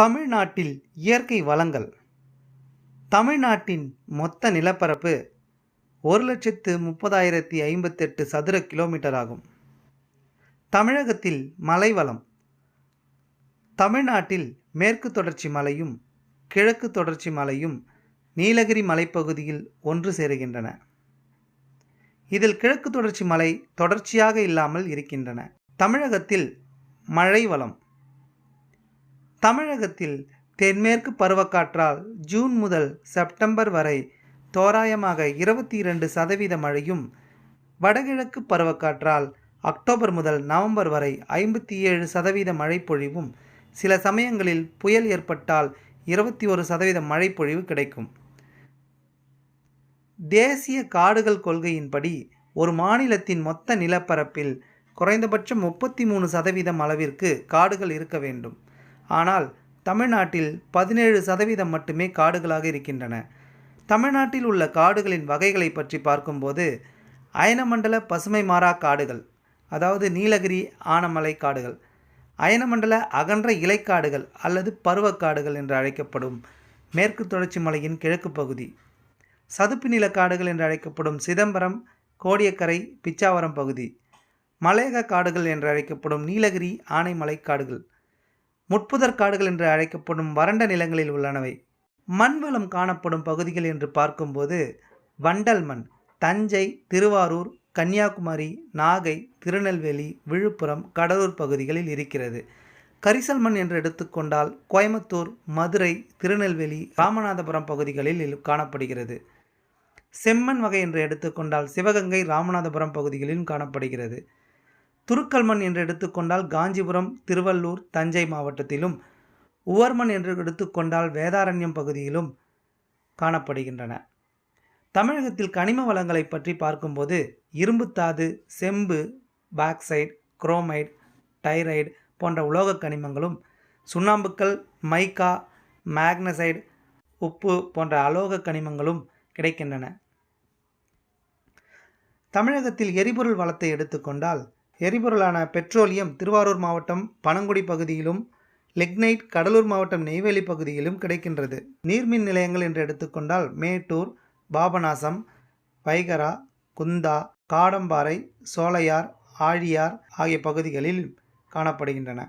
தமிழ்நாட்டில் இயற்கை வளங்கள். தமிழ்நாட்டின் மொத்த நிலப்பரப்பு ஒரு லட்சத்து முப்பதாயிரத்தி ஐம்பத்தெட்டு சதுர கிலோமீட்டர் ஆகும். தமிழகத்தில் மலைவளம். தமிழ்நாட்டில் மேற்கு தொடர்ச்சி மலையும் கிழக்கு தொடர்ச்சி மலையும் நீலகிரி மலைப்பகுதியில் ஒன்று சேருகின்றன. இதில் கிழக்கு தொடர்ச்சி மலை தொடர்ச்சியாக இல்லாமல் இருக்கின்றன. தமிழகத்தில் மழை வளம் தமிழகத்தில் தென்மேற்கு பருவக்காற்றால் ஜூன் முதல் செப்டம்பர் வரை தோராயமாக இருபத்தி இரண்டு சதவீத மழையும் வடகிழக்கு பருவக்காற்றால் அக்டோபர் முதல் நவம்பர் வரை ஐம்பத்தி ஏழு சதவீத மழைப்பொழிவும் சில சமயங்களில் புயல் ஏற்பட்டால் இருபத்தி ஒரு சதவீத மழைப்பொழிவு கிடைக்கும். தேசிய காடுகள் கொள்கையின்படி ஒரு மாநிலத்தின் மொத்த நிலப்பரப்பில் குறைந்தபட்சம் முப்பத்தி மூணு சதவீதம் அளவிற்கு காடுகள் இருக்க வேண்டும். ஆனால் தமிழ்நாட்டில் பதினேழு சதவீதம் மட்டுமே காடுகளாக இருக்கின்றன. தமிழ்நாட்டில் உள்ள காடுகளின் வகைகளை பற்றி பார்க்கும்போது அயனமண்டல பசுமை மாறா காடுகள் அதாவது நீலகிரி ஆனமலை காடுகள் அயனமண்டல அகன்ற இலைக்காடுகள் அல்லது பருவக்காடுகள் என்று அழைக்கப்படும் மேற்கு தொடர்ச்சி மலையின் கிழக்கு பகுதி சதுப்பு நிலக்காடுகள் என்று அழைக்கப்படும் சிதம்பரம் கோடியக்கரை பிச்சாவரம் பகுதி மலையக காடுகள் என்று அழைக்கப்படும் நீலகிரி ஆனைமலை காடுகள் முட்புதர் காடுகள் என்று அழைக்கப்படும் வறண்ட நிலங்களில் உள்ளனவை. மண்வளம் காணப்படும் பகுதிகள் என்று பார்க்கும்போது வண்டல் மண் தஞ்சை திருவாரூர் கன்னியாகுமரி நாகை திருநெல்வேலி விழுப்புரம் கடலூர் பகுதிகளில் இருக்கிறது. கரிசல் மண் என்று எடுத்துக்கொண்டால் கோயம்புத்தூர் மதுரை திருநெல்வேலி ராமநாதபுரம் பகுதிகளில் காணப்படுகிறது. செம்மண் வகை என்று எடுத்துக்கொண்டால் சிவகங்கை ராமநாதபுரம் பகுதிகளிலும் காணப்படுகிறது. துருக்கல் மண் என்று எடுத்துக்கொண்டால் காஞ்சிபுரம் திருவள்ளூர் தஞ்சை மாவட்டத்திலும் உவர்மண் என்று எடுத்துக்கொண்டால் வேதாரண்யம் பகுதியிலும் காணப்படுகின்றன. தமிழகத்தில் கனிம வளங்களை பற்றி பார்க்கும்போது இரும்புத்தாது செம்பு பாக்சைட் குரோமைட் டைரைடு போன்ற உலோகக் கனிமங்களும் சுண்ணாம்புக்கல் மைக்கா மேக்னசைடு உப்பு போன்ற அலோக கனிமங்களும் கிடைக்கின்றன. தமிழகத்தில் எரிபொருள் வளத்தை எடுத்துக்கொண்டால் எரிபொருளான பெட்ரோலியம் திருவாரூர் மாவட்டம் பனங்குடி பகுதியிலும் லெக்னைட் கடலூர் மாவட்டம் நெய்வேலி பகுதியிலும் கிடைக்கின்றது. நீர்மின் நிலையங்கள் என்று எடுத்துக்கொண்டால் மேட்டூர் பாபநாசம் வைகரா குந்தா காடம்பாறை சோலையார் ஆழியார் ஆகிய பகுதிகளில் காணப்படுகின்றன.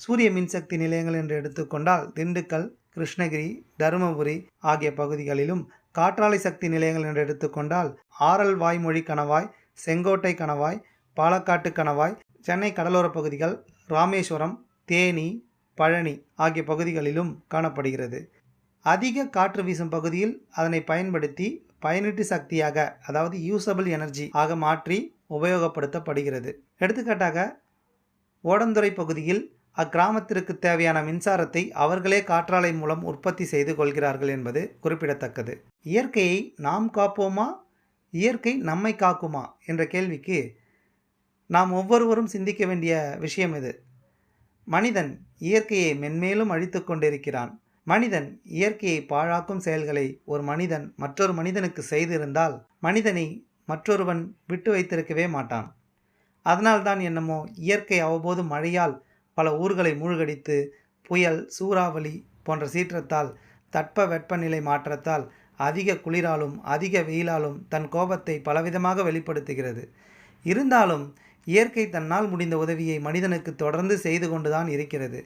சூரிய மின்சக்தி நிலையங்கள் என்று எடுத்துக்கொண்டால் திண்டுக்கல் கிருஷ்ணகிரி தருமபுரி ஆகிய பகுதிகளிலும் காற்றாலை சக்தி நிலையங்கள் என்று எடுத்துக்கொண்டால் ஆரல் வாய்மொழி கணவாய் செங்கோட்டை கணவாய் பாலக்காட்டு கணவாய் சென்னை கடலோர பகுதிகள் ராமேஸ்வரம் தேனி பழனி ஆகிய பகுதிகளிலும் காணப்படுகிறது. அதிக காற்று வீசும் பகுதியில் அதனை பயன்படுத்தி பயனீட்டு சக்தியாக அதாவது யூசபிள் எனர்ஜி ஆக மாற்றி உபயோகப்படுத்தப்படுகிறது. எடுத்துக்காட்டாக ஓடந்துறை பகுதியில் அக்கிராமத்திற்கு தேவையான மின்சாரத்தை அவர்களே காற்றாலை மூலம் உற்பத்தி செய்து கொள்கிறார்கள் என்பது குறிப்பிடத்தக்கது. இயற்கையை நாம் காப்போமா? இயற்கை நம்மை காக்குமா? என்ற கேள்விக்கு நாம் ஒவ்வொருவரும் சிந்திக்க வேண்டிய விஷயம் இது. மனிதன் இயற்கையை மென்மேலும் அழித்து கொண்டிருக்கிறான். மனிதன் இயற்கையை பாழாக்கும் செயல்களை ஒரு மனிதன் மற்றொரு மனிதனுக்கு செய்திருந்தால் மனிதனை மற்றொருவன் விட்டு வைத்திருக்கவே மாட்டான். அதனால்தான் என்னமோ இயற்கை அவ்வப்போது மழையால் பல ஊர்களை மூழ்கடித்து புயல் சூறாவளி போன்ற சீற்றத்தால் தட்ப வெப்பநிலை மாற்றத்தால் அதிக குளிராலும் அதிக வெயிலாலும் தன் கோபத்தை பலவிதமாக வெளிப்படுத்துகிறது. இருந்தாலும் இயற்கை தன்னால் முடிந்த உதவியை மனிதனுக்கு தொடர்ந்து செய்து கொண்டுதான் இருக்கிறது.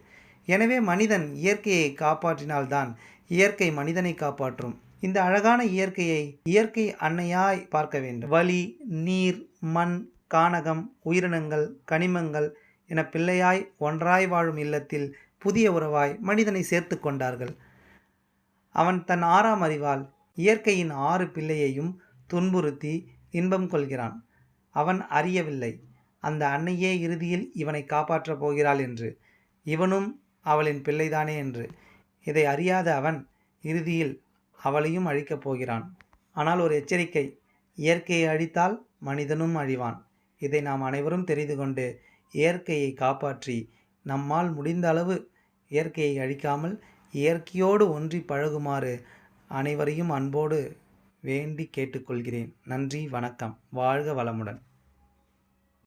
எனவே மனிதன் இயற்கையை காப்பாற்றினால்தான் இயற்கை மனிதனை காப்பாற்றும். இந்த அழகான இயற்கையை இயற்கை அன்னையாய் பார்க்க வேண்டும். வலி நீர் மண் கானகம் உயிரினங்கள் கனிமங்கள் என பிள்ளையாய் ஒன்றாய் வாழும் இல்லத்தில் புதிய உறவாய் மனிதனை சேர்த்து கொண்டார்கள். அவன் தன் ஆறாம் அறிவால் இயற்கையின் ஆறு பிள்ளையையும் துன்புறுத்தி இன்பம் கொள்கிறான். அவன் அறியவில்லை. அந்த அன்னையே இறுதியில் இவனை காப்பாற்றப் போகிறாள் என்று. இவனும் அவளின் பிள்ளைதானே என்று. இதை அறியாத அவன் இறுதியில் அவளையும் அழிக்கப் போகிறான். ஆனால் ஒரு எச்சரிக்கை இயற்கையை அழித்தால் மனிதனும் அழிவான். இதை நாம் அனைவரும் தெரிந்து கொண்டு இயற்கையை காப்பாற்றி நம்மால் முடிந்த அளவு இயற்கையை அழிக்காமல் இயற்கையோடு ஒன்றி பழகுமாறு அனைவரையும் அன்போடு வேண்டி கேட்டுக்கொள்கிறேன். நன்றி வணக்கம். வாழ்க வளமுடன்.